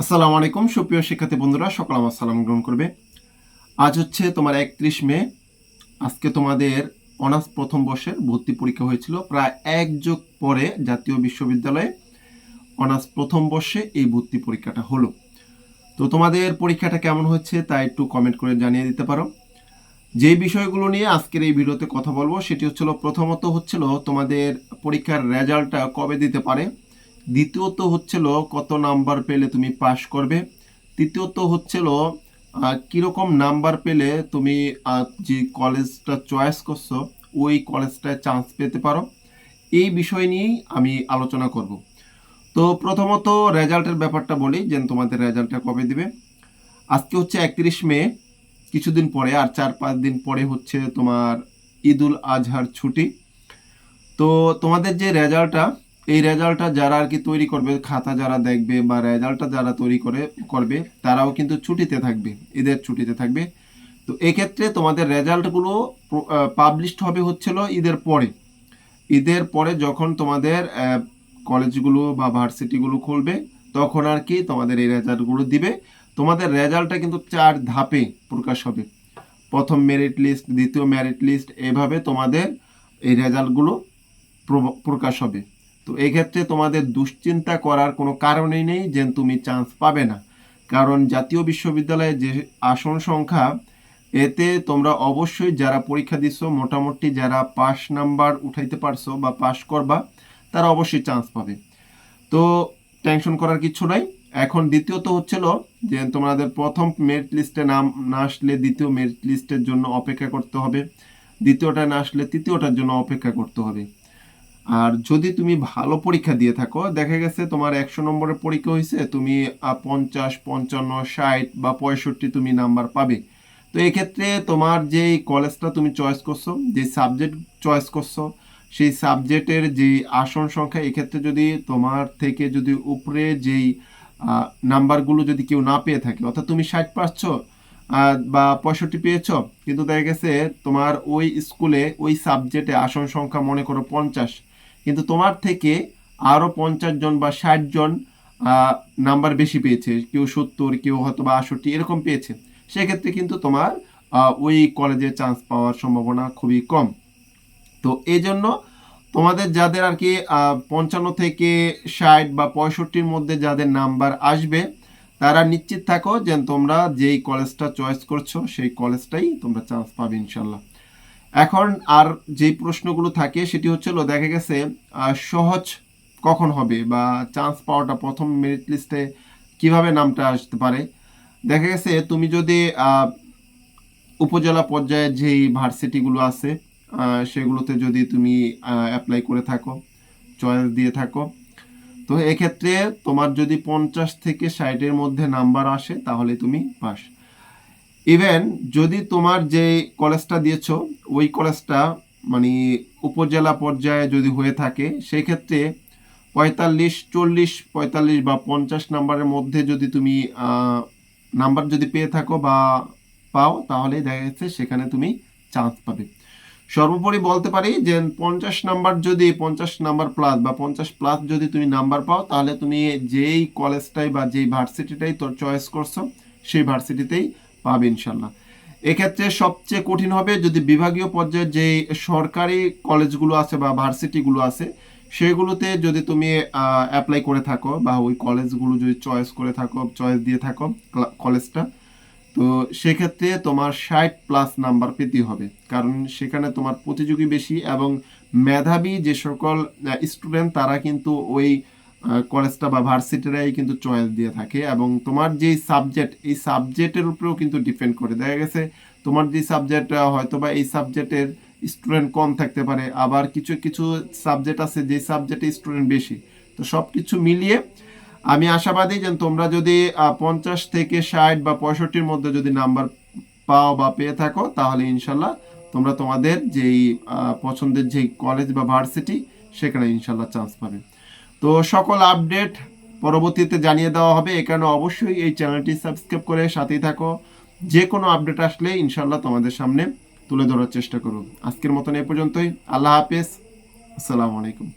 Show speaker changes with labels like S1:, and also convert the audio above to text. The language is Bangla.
S1: আসসালামু আলাইকুম, সুপ্রিয় শিক্ষার্থী বন্ধুরা, সকল আমার সালাম গ্রহণ করবে। আজ হচ্ছে তোমার একত্রিশ মে। আজকে তোমাদের অনার্স প্রথম বর্ষের ভর্তি পরীক্ষা হয়েছিল। প্রায় এক যুগ পরে জাতীয় বিশ্ববিদ্যালয়ে অনার্স প্রথম বর্ষে এই ভর্তি পরীক্ষাটা হলো। তো তোমাদের পরীক্ষাটা কেমন হচ্ছে তা একটু কমেন্ট করে জানিয়ে দিতে পারো। যে বিষয়গুলো নিয়ে আজকের এই ভিডিওতে কথা বলব, সেটি হচ্ছিল, প্রথমত হচ্ছিল তোমাদের পরীক্ষার রেজাল্টটা কবে দিতে পারে। দ্বিতীয়ত হচ্ছিল কত নাম্বার পেলে তুমি পাশ করবে? তৃতীয়ত হচ্ছিল কীরকম নাম্বার পেলে তুমি যে কলেজটা চয়েস করছ, ওই কলেজটায় চান্স পেতে পারো? এই বিষয় নিয়েই আমি আলোচনা করব। তো প্রথমত রেজাল্টের ব্যাপারটা বলি যে তোমাদের রেজাল্টটা কবে দিবে। আজকে হচ্ছে একত্রিশ মে, কিছুদিন পরে, আর চার, পাঁচ দিন পরে হচ্ছে তোমার ঈদুল আজহার ছুটি। তো তোমাদের যে রেজাল্টটা এই রেজাল্টটা যারা আর কি তৈরি করবে, খাতা যারা দেখবে বা রেজাল্টটা যারা তৈরি করে, করবে, তারাও কিন্তু ছুটিতে থাকবে, ঈদের ছুটিতে থাকবে। তো এক্ষেত্রে তোমাদের রেজাল্টগুলো পাবলিশড হবে হচ্ছিল ঈদের পরে। ঈদের পরে যখন তোমাদের কলেজগুলো বা ভার্সিটিগুলো খুলবে, তখন আর কি তোমাদের এই রেজাল্টগুলো দিবে। তোমাদের রেজাল্টটা কিন্তু চার ধাপে প্রকাশ হবে। প্রথম মেরিট লিস্ট দ্বিতীয় মেরিট লিস্ট এভাবে তোমাদের এই রেজাল্টগুলো প্রকাশ হবে। তো এই ক্ষেত্রে তোমাদের দুশ্চিন্তা করার কোনো কারণই নেই যে তুমি চান্স পাবে না। কারণ জাতীয় বিশ্ববিদ্যালয়ে যে আসন সংখ্যা, এতে তোমরা অবশ্যই যারা পরীক্ষা দিচ্ছ, মোটামুটি যারা পাস নাম্বার উঠাইতে পারছ বা পাস করবা, তারা অবশ্যই চান্স পাবে। তো টেনশন করার কিছু নাই। এখন দ্বিতীয়ত হচ্ছিল যে তোমাদের প্রথম মেরিট লিস্টে নাম না আসলে দ্বিতীয় মেরিট লিস্টের জন্য অপেক্ষা করতে হবে। দ্বিতীয়টা না আসলে তৃতীয়টার জন্য অপেক্ষা করতে হবে। আর যদি তুমি ভালো পরীক্ষা দিয়ে থাকো, দেখা গেছে তোমার একশো নম্বরের পরীক্ষা হয়েছে তুমি পঞ্চাশ, পঞ্চান্ন, ষাট বা পঁয়ষট্টি তুমি নাম্বার পাবে। তো এক্ষেত্রে তোমার যেই কলেজটা তুমি চয়েস করছ, যে সাবজেক্ট চয়েস করছ, সেই সাবজেক্টের যে আসন সংখ্যা, এক্ষেত্রে যদি তোমার থেকে যদি উপরে যেই নাম্বারগুলো যদি কেউ না পেয়ে থাকে, অর্থাৎ তুমি ষাট পাচ্ছ বা পঁয়ষট্টি পেয়েছ, কিন্তু দেখা গেছে তোমার ওই স্কুলে ওই সাবজেক্টে আসন সংখ্যা মনে করো পঞ্চাশ কিন্তু তোমার থেকে আরও পঞ্চাশ জন বা ষাট জন নাম্বার বেশি পেয়েছে। কেউ সত্তর, কেউ হয়তো বা আষট্টি, এরকম পেয়েছে। সেক্ষেত্রে কিন্তু তোমার ওই কলেজে চান্স পাওয়ার সম্ভাবনা খুবই কম। তো এই জন্য তোমাদের যাদের আর কি পঞ্চান্ন থেকে ষাট বা পঁয়ষট্টির মধ্যে যাদের নাম্বার আসবে, তারা নিশ্চিত থাকো যে তোমরা যেই কলেজটা চয়েস করছ, সেই কলেজটাই তোমরা চান্স পাবে ইনশাল্লাহ। এখন আর যে প্রশ্নগুলো থাকে, সেটি হচ্ছিল দেখা গেছে সহজ কখন হবে বা চান্স পাওয়াটা প্রথম মেরিট লিস্টে কীভাবে নামটা আসতে পারে? দেখা গেছে, তুমি যদি উপজেলা পর্যায়ে যেই ভার্সিটিগুলো আছে সেগুলোতে যদি তুমি অ্যাপ্লাই করে থাকো চয়েস দিয়ে থাকো, তো এক্ষেত্রে তোমার যদি পঞ্চাশ থেকে ষাটের মধ্যে নাম্বার আসে, তাহলে তুমি পাস ইভেন যদি তোমার যে কলেজটা দিয়েছ, ওই কলেজটা মানে উপজেলা পর্যায়ে যদি হয়ে থাকে সেই ক্ষেত্রে পঁয়তাল্লিশ, চল্লিশ, পঁয়তাল্লিশ বা পঞ্চাশ নাম্বারের মধ্যে যদি তুমি নাম্বার যদি পেয়ে থাকো বা পাও, তাহলে দেখা যাচ্ছে সেখানে তুমি চান্স পাবে। সর্বোপরি বলতে পারি যে পঞ্চাশ নাম্বার যদি, পঞ্চাশ নাম্বার প্লাস বা পঞ্চাশ প্লাস যদি তুমি নাম্বার পাও, তাহলে তুমি যেই কলেজটাই বা যেই ভার্সিটিটাই তোর চয়েস করছ, সেই ভার্সিটিতেই পাবে ইনশাল্লাহ। এক্ষেত্রে সবচেয়ে কঠিন হবে যদি বিভাগীয় পর্যায়ে যে সরকারি কলেজগুলো আছে বা ভার্সিটিগুলো আছে, সেগুলোতে যদি তুমি অ্যাপ্লাই করে থাকো বা ওই কলেজগুলো যদি চয়েস করে থাকো চয়েস দিয়ে থাকো ক্লা- কলেজটা, তো সেক্ষেত্রে তোমার ষাট প্লাস নাম্বার পেতে হবে। কারণ সেখানে তোমার প্রতিযোগী বেশি এবং মেধাবী যে সকল স্টুডেন্ট তারা কিন্তু ওই কলেজটা বা ভার্সিটিরাই কিন্তু চয়েস দিয়ে থাকে এবং তোমার যেই সাবজেক্ট এই সাবজেক্টের উপরেও কিন্তু ডিপেন্ড করে। দেখা গেছে, তোমার যে সাবজেক্ট হয়তো বা এই সাবজেক্টের স্টুডেন্ট কম থাকতে পারে, আবার কিছু কিছু সাবজেক্ট আছে যে সাবজেক্টে স্টুডেন্ট বেশি। তো সব কিছু মিলিয়ে আমি আশাবাদী যে তোমরা যদি পঞ্চাশ থেকে ষাট বা পঁয়ষট্টির মধ্যে যদি নাম্বার পাও বা পেয়ে থাকো, তাহলে ইনশাল্লাহ তোমরা তোমাদের যেই পছন্দের যেই কলেজ বা ভার্সিটি, সেখানে ইনশাল্লাহ চান্স পাবে। তো সকল আপডেট পরবর্তীতে জানিয়ে দেওয়া হবে। এ কারণে অবশ্যই এই চ্যানেলটি সাবস্ক্রাইব করে সাথেই থাকো। যে কোনো আপডেট আসলে ইনশাল্লাহ তোমাদের সামনে তুলে ধরার চেষ্টা করুন। আজকের মতন এ পর্যন্তই। আল্লাহ হাফেজ। আসসালামু আলাইকুম।